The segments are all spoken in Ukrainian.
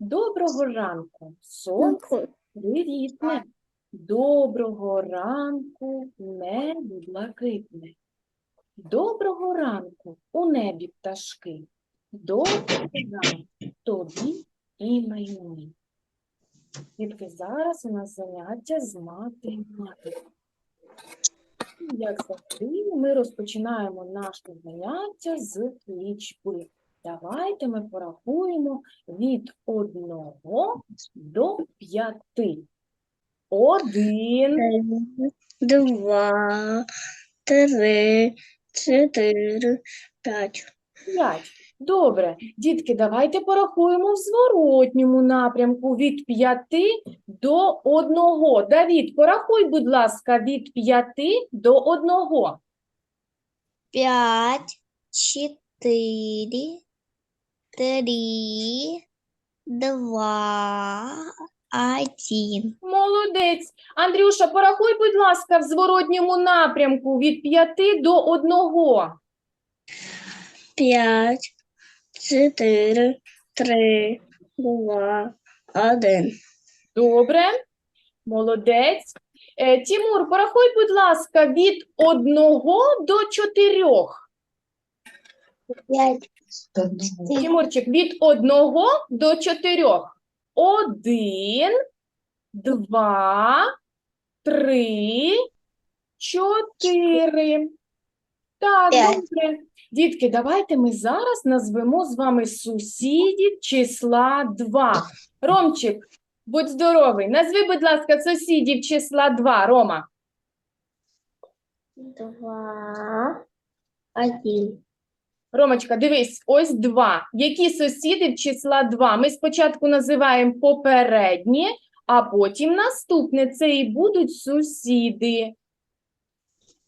Доброго ранку. Сонце привітне. Доброго ранку, небо блакитне. Доброго ранку у небі пташки. Доброго ранку тобі і мені. Тільки зараз у нас заняття з математики. Як завжди, ми розпочинаємо наше заняття з лічби. Давайте ми порахуємо від одного до п'яти. Один, Два, три, чотири, п'ять. п'ять. Добре, дітки, давайте порахуємо в зворотньому напрямку від п'яти до одного. Давід, порахуй, будь ласка, від п'яти до одного. П'ять, чотири, три, два, один. Молодець. Андрюша, порахуй, будь ласка, в зворотньому напрямку від п'яти до одного. П'ять, чотири, три, два, один. Добре, молодець. Е, Тімур, порахуй, будь ласка, від одного до чотирьох. П'ять, Тімурчик, від одного до чотирьох. Один, два, три, чотири. Так, добре. Дітки, давайте ми зараз назвемо з вами сусідів числа 2. Ромчик, будь здоровий. Назви, будь ласка, сусідів числа 2, Рома. два, один. Ромочка, дивись, ось два. Які сусіди в числа 2? Ми спочатку називаємо попередні, а потім наступне. Це і будуть сусіди.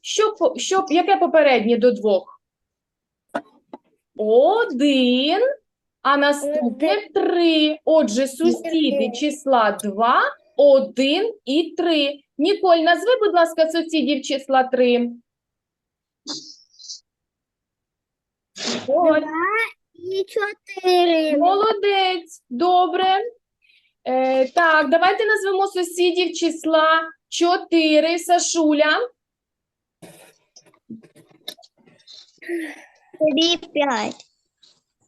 Що, що, яке попереднє до двох? Один, а наступне три. Отже, сусіди числа 2, 1 і 3. Ніколь, назви, будь ласка, сусідів числа 3. Ніколь. І чотири. Молодець, добре. Е, так, давайте назвемо сусідів числа 4. Сашуля. Три, п'ять.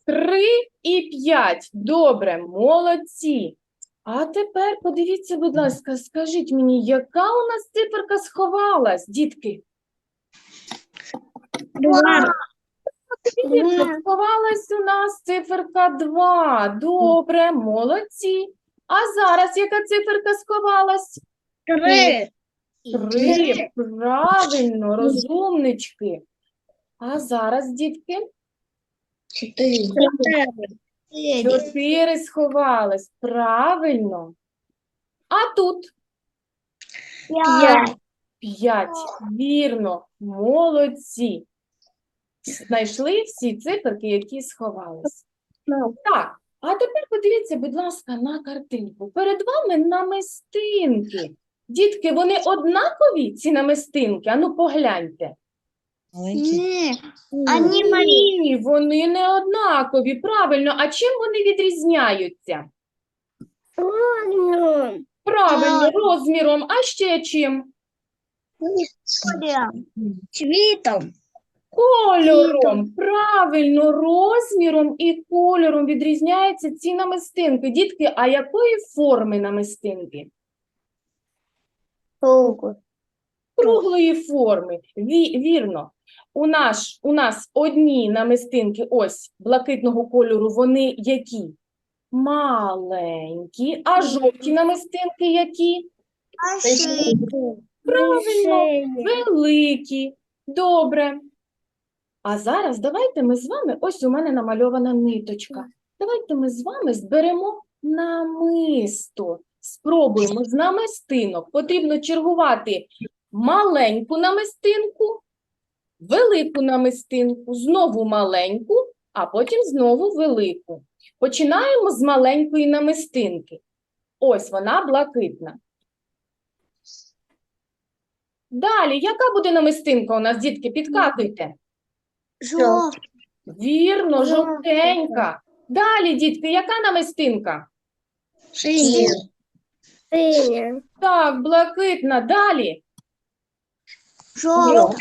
3 і 5. Добре, молодці. А тепер подивіться, будь ласка, скажіть мені, яка у нас циферка сховалась, дітки? Два. Дітки, сховалась у нас циферка 2. Добре, молодці. А зараз яка циферка сховалась? Три. Три, правильно, розумнички. А зараз, дітки, Чотири. Чотири. чотири сховались. Правильно. А тут П'ять. п'ять. Вірно, молодці. Знайшли всі циферки, які сховались. Так, а тепер подивіться, будь ласка, на картинку. Перед вами намистинки. Дітки, вони однакові, ці намистинки? Ану, погляньте. Ні. Ні, Ані вони не однакові. Правильно, а чим вони відрізняються? Розміром. Правильно, розміром, а ще чим? Цвітом. Кольором. Правильно, розміром і кольором відрізняються ці намистинки. Дітки, а якої форми намистинки? Кругу. Круглої форми. Ві, вірно. У, наш, у нас одні намистинки, ось блакитного кольору, вони які? Маленькі, а жовті намистинки які? Правильно, великі. Добре. А зараз давайте ми з вами, ось у мене намальована ниточка. Давайте ми з вами зберемо намисто. Спробуємо з намистинок. Потрібно чергувати маленьку намистинку, велику намистинку, знову маленьку, а потім знову велику. Починаємо з маленької намистинки. Ось вона блакитна. Далі, яка буде намистинка у нас, дітки? Підказуйте. Жовтий. Вірно, Жовтенька. Далі, дітки, яка намистинка? Синяя. Синяя. Так, блакитна. Далі. Желтая.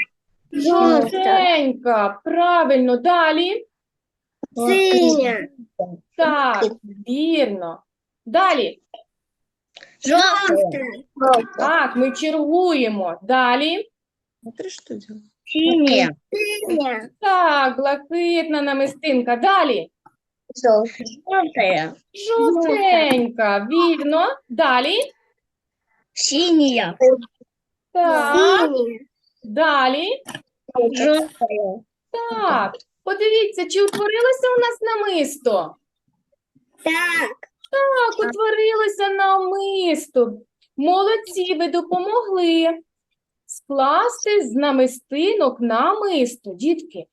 Жовтенька. Правильно. Далі. Синяя. Так, вірно. Далі. Желтая. Так, ми чергуємо. Далі. Смотри, что делать. Синяя. Синяя. Так, блакитна намистинка. Далі. Желтая. Жовтенька. Вірно. Далі. Синяя. Так. Далі. Желтая. Так. Подивіться, чи утворилося у нас намисто? Так. Так, утворилося намисто. Молодці, ви допомогли скласти з намистинок намисто, дітки.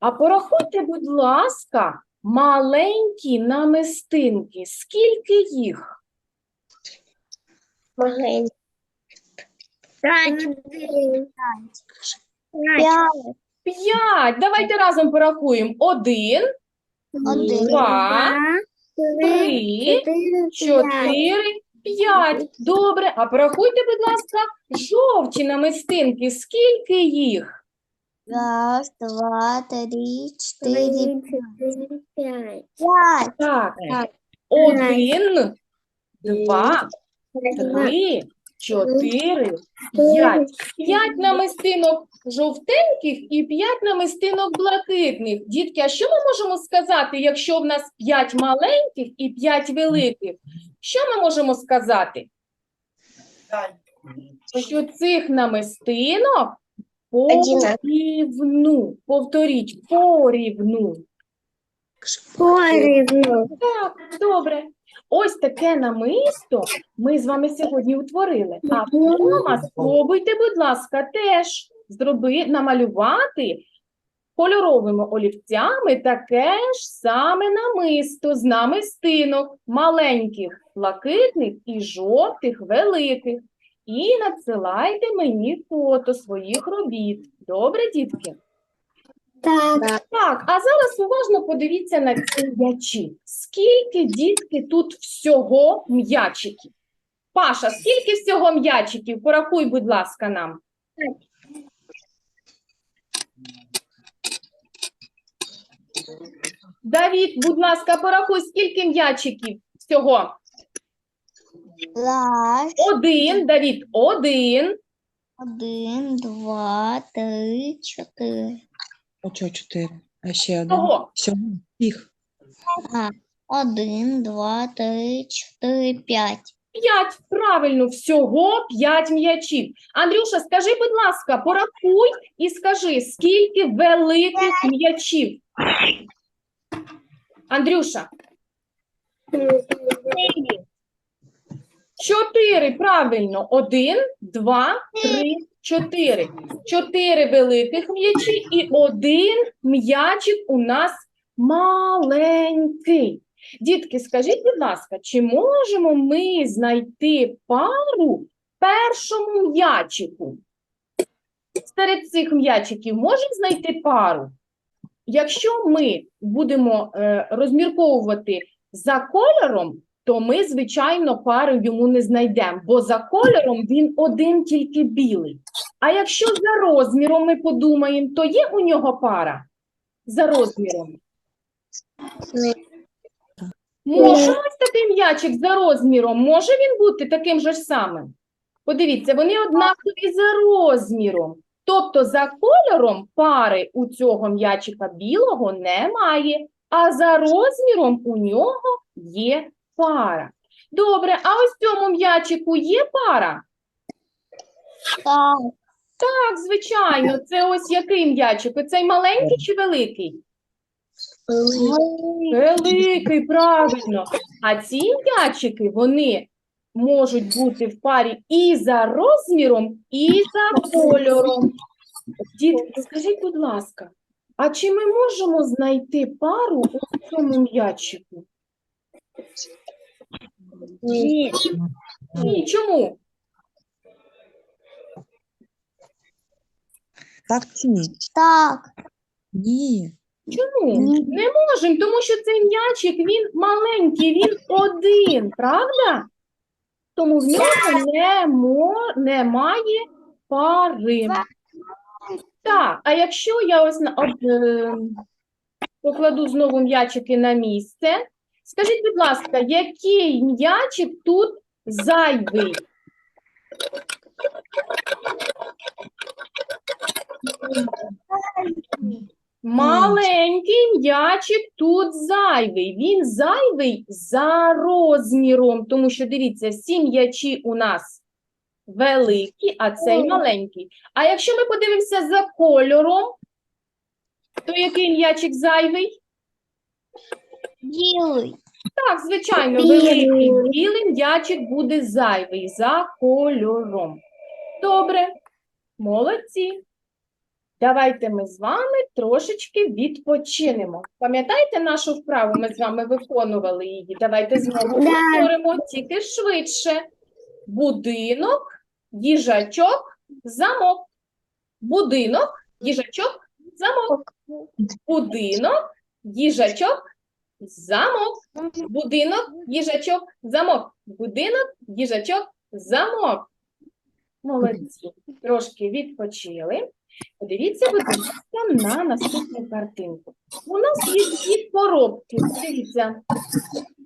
А порахуйте, будь ласка, маленькі намистинки. Скільки їх? Маленький. Пять. Пять. П'ять. Давайте разом порахуємо. Один, Один. Два. три, чотири, п'ять. Добре. А порахуйте, будь ласка, жовті намистинки. Скільки їх? Раз, два, три, четыре, пять. Пять. Так, так. Один, два, три, чотири, п'ять. П'ять намистинок жовтеньких і п'ять намистинок блакитних. Дітки, а що ми можемо сказати, якщо в нас п'ять маленьких і п'ять великих? Що ми можемо сказати? Що цих намистинок порівну. Повторіть, порівну. Порівну. Так, добре. Ось таке намисто ми з вами сьогодні утворили. А вдома спробуйте, будь ласка, теж зроби, намалювати кольоровими олівцями таке ж саме намисто з намистинок маленьких, блакитних і жовтих, великих. І надсилайте мені фото своїх робіт. Добре, дітки? Так. Так, а зараз уважно подивіться на ці м'ячі. Скільки дітки тут всього м'ячиків? Паша, скільки всього м'ячиків? Порахуй, будь ласка, нам. Давід, будь ласка, порахуй, скільки м'ячиків всього? Раз, Один, Давід, один. один, два, три, чотири. А что четыре? А ще один. Того. Все, їх. Ага. Один, два, три, чотири, п'ять. П'ять, правильно, всього п'ять м'ячів. Андрюша, скажи, будь ласка, порахуй і скажи, скільки великих м'ячів? Андрюша, чотири, правильно. Один, два, три, чотири. Чотири великих м'ячі і один м'ячик у нас маленький. Дітки, скажіть, будь ласка, чи можемо ми знайти пару першому м'ячику? Серед цих м'ячиків можемо знайти пару? Якщо ми будемо е, розмірковувати за кольором, то ми, звичайно, пару йому не знайдемо, бо за кольором він один тільки білий. А якщо за розміром ми подумаємо, то є у нього пара за розміром? Може ось такий м'ячик за розміром, може він бути таким же ж самим? Подивіться, вони однакові за розміром. Тобто за кольором пари у цього м'ячика білого немає, а за розміром у нього є пара. Добре, а ось цьому м'ячику є пара? Так. Так, звичайно, це ось який м'ячик? Оцей маленький чи великий? Великий, правильно. А ці м'ячики, вони можуть бути в парі і за розміром, і за кольором. Дітки, скажіть, будь ласка, а чи ми можемо знайти пару у цьому м'ячику? Ні. Ні, чому? Так чи ні? Так. Ні. Чому? Ні. Не можемо, тому що цей м'ячик він маленький, він один, правда? Тому в нього не мо... немає пари. Так, а якщо я ось на... от, е... покладу знову м'ячики на місце, скажіть, будь ласка, який м'ячик тут зайвий? Маленький м'ячик тут зайвий. Він зайвий за розміром, тому що дивіться, всі м'ячі у нас великі, а цей маленький. А якщо ми подивимося за кольором, то який м'ячик зайвий? Білий. Так, звичайно, Білий. великий білий м'ячик буде зайвий за кольором. Добре, молодці. Давайте ми з вами трошечки відпочинемо. Пам'ятаєте нашу вправу? Ми з вами виконували її. Давайте знову повторимо, тільки швидше. Будинок, їжачок, замок. Будинок, їжачок, замок. Будинок, їжачок, замок. Будинок, їжачок, замок. Будинок, їжачок, замок. Молодці. Трошки відпочили. Подивіться, будь ласка, на наступну картинку. У нас є дві коробки. Дивіться,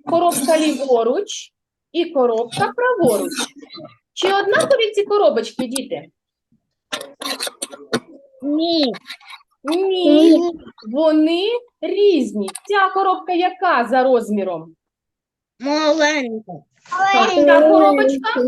коробка ліворуч і коробка праворуч. Чи однакові ці коробочки, діти? Ні. Ні, вони різні. Ця коробка яка за розміром? Маленький. Так, ця коробочка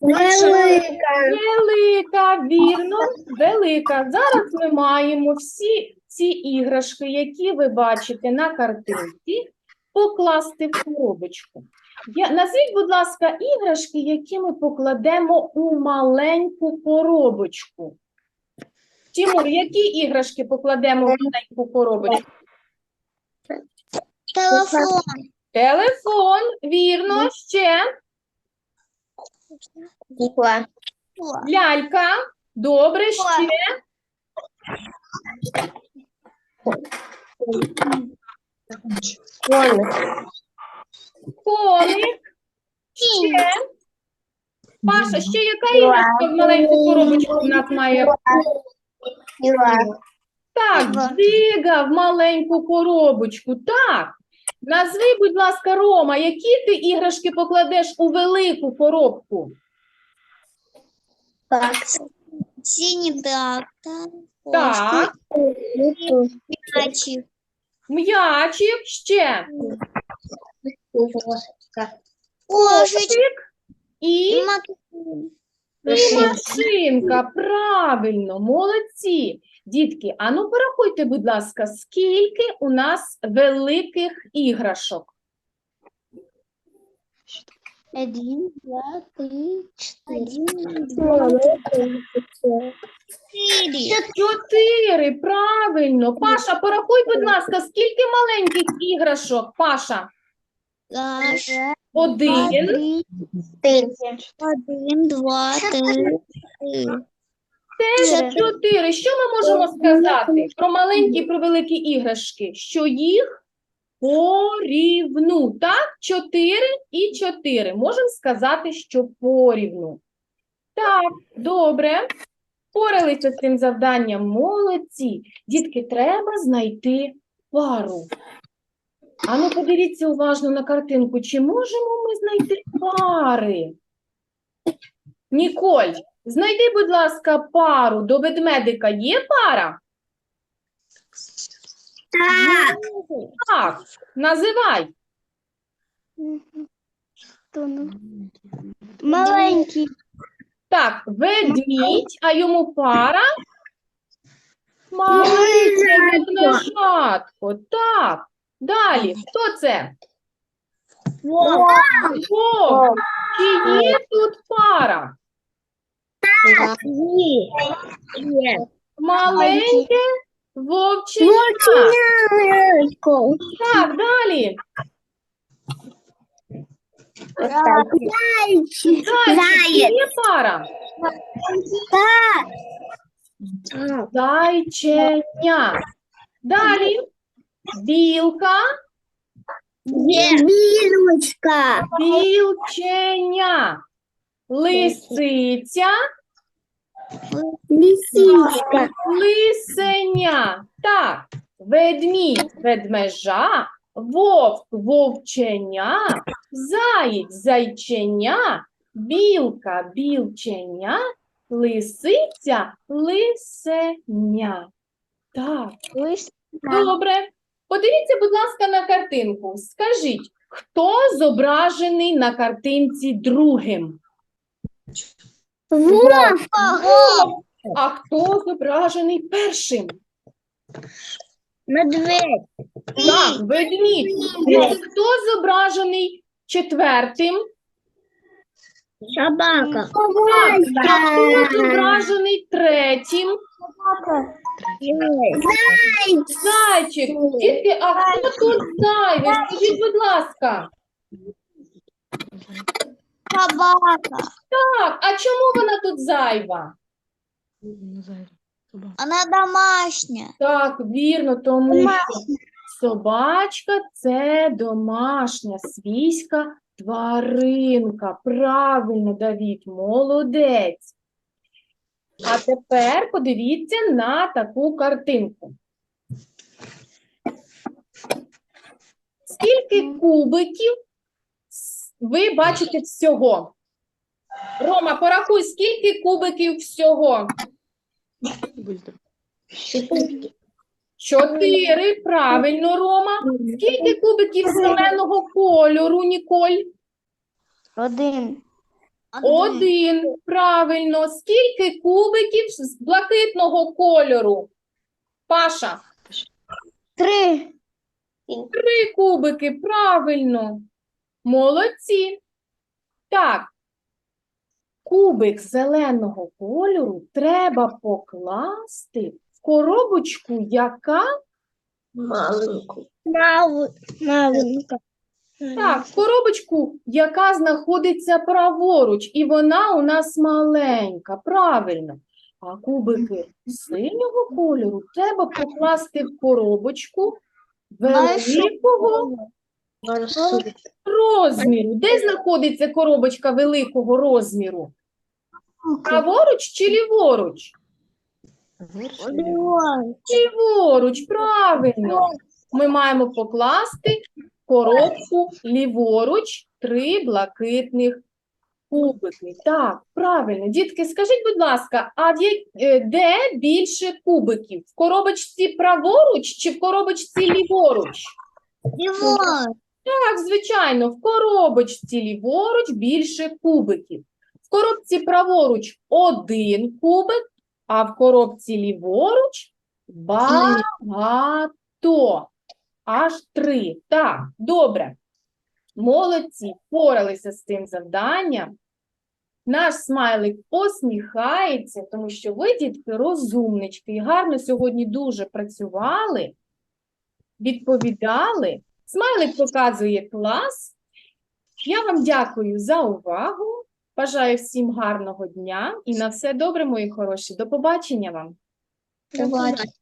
Велика. велика, вірно, велика. Зараз ми маємо всі ці іграшки, які ви бачите на картинці, покласти в коробочку. Я, назвіть, будь ласка, іграшки, які ми покладемо у маленьку коробочку. Тимур, які іграшки покладемо в маленьку коробочку? Телефон. Телефон, вірно, ще Кукла. лялька. Добре, ще коник. Ще. Паша, ще яка іграшка в маленьку коробочку у нас має? Так, дзига в маленьку коробочку. Так. Назви, будь ласка, Рома, які ти іграшки покладеш у велику коробку? Синій трактор. Так, М'ячик. м'ячик, ще Кошечка. кошик і, І максим. І машинка. Правильно, молодці. Дітки, а ну порахуйте, будь ласка, скільки у нас великих іграшок? Один, два, три. Два, четыре. Чотири, правильно. Паша, порахуй, будь ласка, скільки маленьких іграшок, Паша? Один, Один, два, три, три. теж чотири. Що ми можемо сказати про маленькі і про великі іграшки? Що їх порівну, так? Чотири і чотири. Можемо сказати, що порівну. Так, добре. Поралися з цим завданням. Молодці. Дітки, треба знайти пару. А ну подивіться уважно на картинку. Чи можемо ми знайти пари? Ніколь, знайди, будь ласка, пару. До ведмедика є пара? Так. Так, називай. Маленький. Так, ведмідь, а йому пара? Маленьке ведмежатко. Так. Далі, хто це? Вовк. Чи є тут пара? Маленьке вовченя. Так, далі. Зайчик, чи є пара? Зайченя. Далі. Білка, Білочка. білченя. Лисиця, Лисичка. лисеня. Так. Ведмідь, ведмежа, вовк, вовченя, заєць, зайченя, білка, білченя, лисиця, лисеня. Так. Добре. Подивіться, будь ласка, на картинку. Скажіть, хто зображений на картинці другим? Вовк. А хто зображений першим? Медведь. Так, ведмідь. Хто зображений четвертим? Собака. А хто зображений третім? Зайчик. Дітки, а хто тут зайвий? Скажіть, будь ласка. Собака. Так, а чому вона тут зайва? Она домашняя. Так, вірно, тому що собачка це домашня свійська тваринка. Правильно, Давід, молодець. А тепер подивіться на таку картинку. Скільки кубиків ви бачите всього? Рома, порахуй, скільки кубиків всього? Чотири, правильно, Рома. Скільки кубиків зеленого кольору, Ніколь? Один. Один, правильно. Скільки кубиків з блакитного кольору? Паша, Три. три кубики, правильно. Молодці. Так. Кубик зеленого кольору треба покласти в коробочку, яка Маленьку. Маленька. Так, коробочку, яка знаходиться праворуч, і вона у нас маленька, правильно. А кубики синього кольору треба покласти в коробочку великого розміру. Де знаходиться коробочка великого розміру? Праворуч чи ліворуч? Ліворуч, правильно. Ми маємо покласти коробку ліворуч три блакитних кубики. Так, правильно. Дітки, скажіть, будь ласка, а е, де більше кубиків? В коробочці праворуч чи в коробочці ліворуч? Так, звичайно, в коробочці ліворуч більше кубиків. В коробці праворуч один кубик, а в коробці ліворуч багато. Аж три. Так, добре. Молодці, впоралися з цим завданням. Наш смайлик посміхається, тому що ви, дітки, розумнички, і гарно сьогодні дуже працювали, відповідали. Смайлик показує клас. Я вам дякую за увагу. Бажаю всім гарного дня і на все добре, мої хороші. До побачення вам. Побачення.